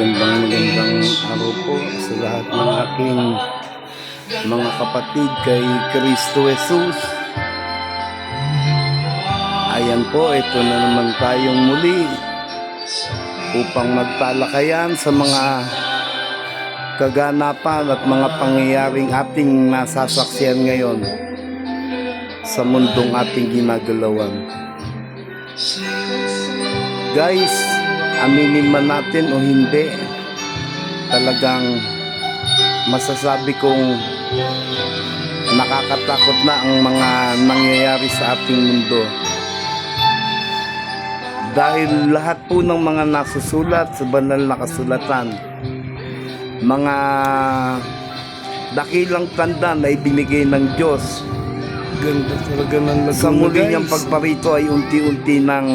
magandang magandang araw po sa lahat ng aking mga kapatid kay Kristo Jesus. Ayan po, ito na naman tayong muli upang magtalakayan sa mga kaganapan at mga pangyayaring ating nasasaksiyan ngayon sa mundong ating ginagalawan. Guys, aminin man natin o hindi, talagang masasabi kong nakakatakot na ang mga nangyayari sa ating mundo. Dahil lahat po ng mga nasusulat sa banal na kasulatan, mga dakilang tanda na ibinigay ng Diyos Ganda talaga ng sa muli niyang pagparito ay unti-unti nang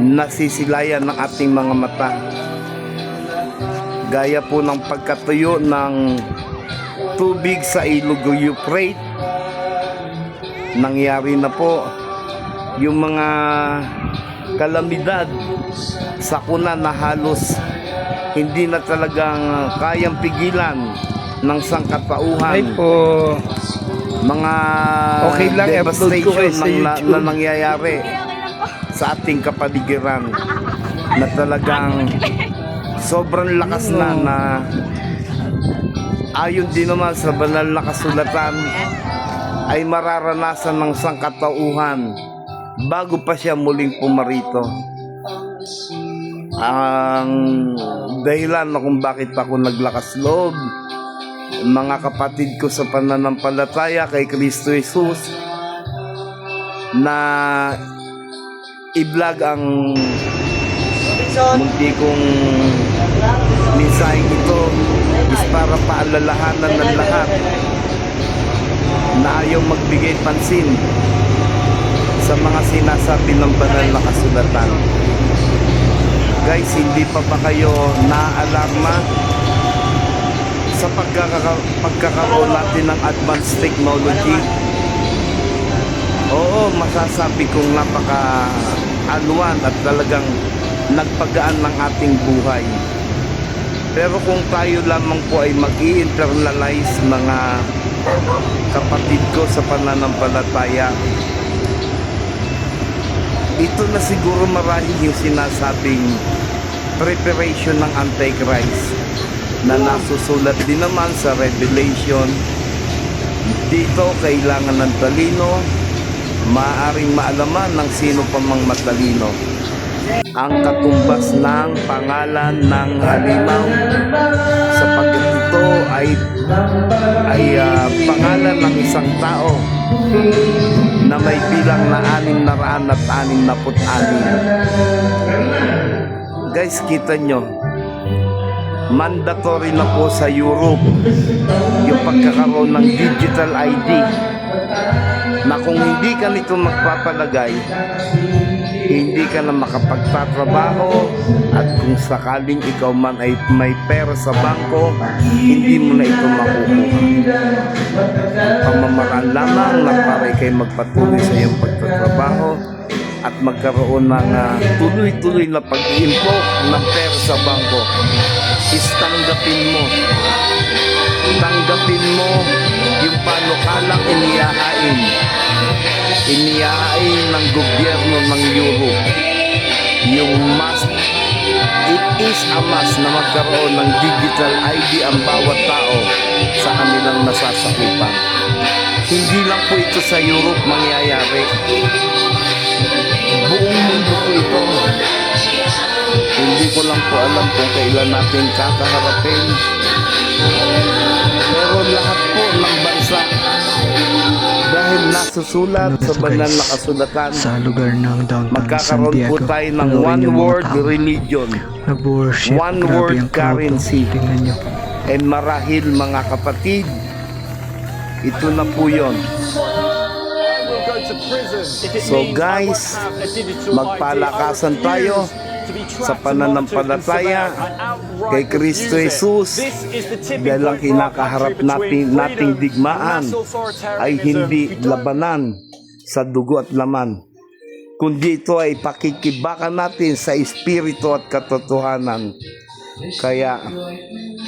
nasisilayan ng ating mga mata. Gaya po ng pagkatuyo ng tubig sa ilog Euphrates. Nangyari na po yung mga kalamidad sa kuna na halos hindi na talagang kayang pigilan ng sangkatauhan Ay po. mga Okay lang, i-upload ko kayo devastation sa ng, na, YouTube. na nangyayari sa ating kapaligiran na talagang sobrang lakas na na ayon din naman sa banal na kasulatan ay mararanasan ng sangkatauhan bago pa siya muling pumarito. Ang dahilan na kung bakit ako naglakas loob mga kapatid ko sa pananampalataya kay Kristo Jesus na i-vlog ang munti kong mensaheng ito is para paalalahanan ng lahat na ayaw magbigay pansin sa mga sinasabi ng banal na kasulatan. Guys, hindi pa ba kayo naaalarma sa pagkaka- pagkakaroon natin ng advanced technology. Oo, masasabi kong napaka anuan at talagang nagpagaan ng ating buhay. Pero kung tayo lamang po ay mag internalize mga kapatid ko sa pananampalataya, ito na siguro marahil yung sinasabing preparation ng Antichrist na nasusulat din naman sa Revelation. Dito kailangan ng talino, maaring maalaman ng sino pa mang matalino. Ang katumbas ng pangalan ng halimaw. Sapagkat ito ay ay ah, pangalan ng isang tao na may bilang na anim na raan at anim na put Guys, kita nyo, mandatory na po sa Europe yung pagkakaroon ng digital ID na kung hindi ka nito magpapalagay hindi ka na makapagtatrabaho at kung sakaling ikaw man ay may pera sa bangko hindi mo na ito makukuha pamamaraan lamang na para ikay magpatuloy sa iyong pagtatrabaho at magkaroon ng ah, tuloy-tuloy na pag-iimpok ng pera sa bangko is tanggapin mo. Tanggapin mo yung panukalang iniyahain. Iniyahain ng gobyerno ng Europe. Yung must, it is a must na magkaroon ng digital ID ang bawat tao sa kanilang nasasakupan. Hindi lang po ito sa Europe mangyayari. Buong mundo po ito. Hindi ko lang po alam kung kailan natin kakaharapin. Pero lahat po ng bansa dahil nasusulat sa banal na kasulatan, sa lugar ng downtown magkakaroon San po tayo ng one world tao. religion one world oh. currency. Tingnan niyo. and marahil mga kapatid, ito na po yon. So guys, magpalakasan tayo sa pananampalataya kay Kristo Jesus dahil ang kinakaharap natin, nating digmaan ay hindi labanan sa dugo at laman kundi ito ay pakikibakan natin sa espiritu at katotohanan. Kaya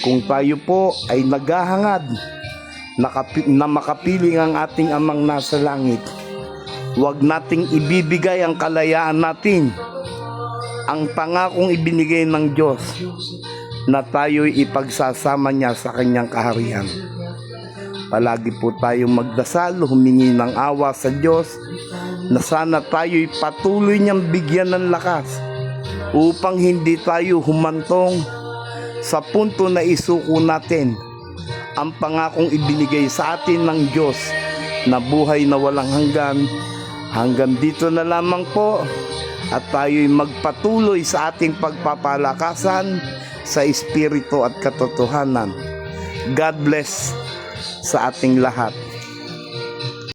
kung tayo po ay naghahangad na makapiling ang ating amang nasa langit, huwag nating ibibigay ang kalayaan natin, ang pangakong ibinigay ng Diyos na tayo'y ipagsasama niya sa kanyang kaharian. Palagi po tayong magdasal, humingi ng awa sa Diyos na sana tayo'y patuloy niyang bigyan ng lakas upang hindi tayo humantong sa punto na isuko natin ang pangakong ibinigay sa atin ng Diyos na buhay na walang hanggan. Hanggang dito na lamang po at tayo'y magpatuloy sa ating pagpapalakasan sa espiritu at katotohanan. God bless sa ating lahat.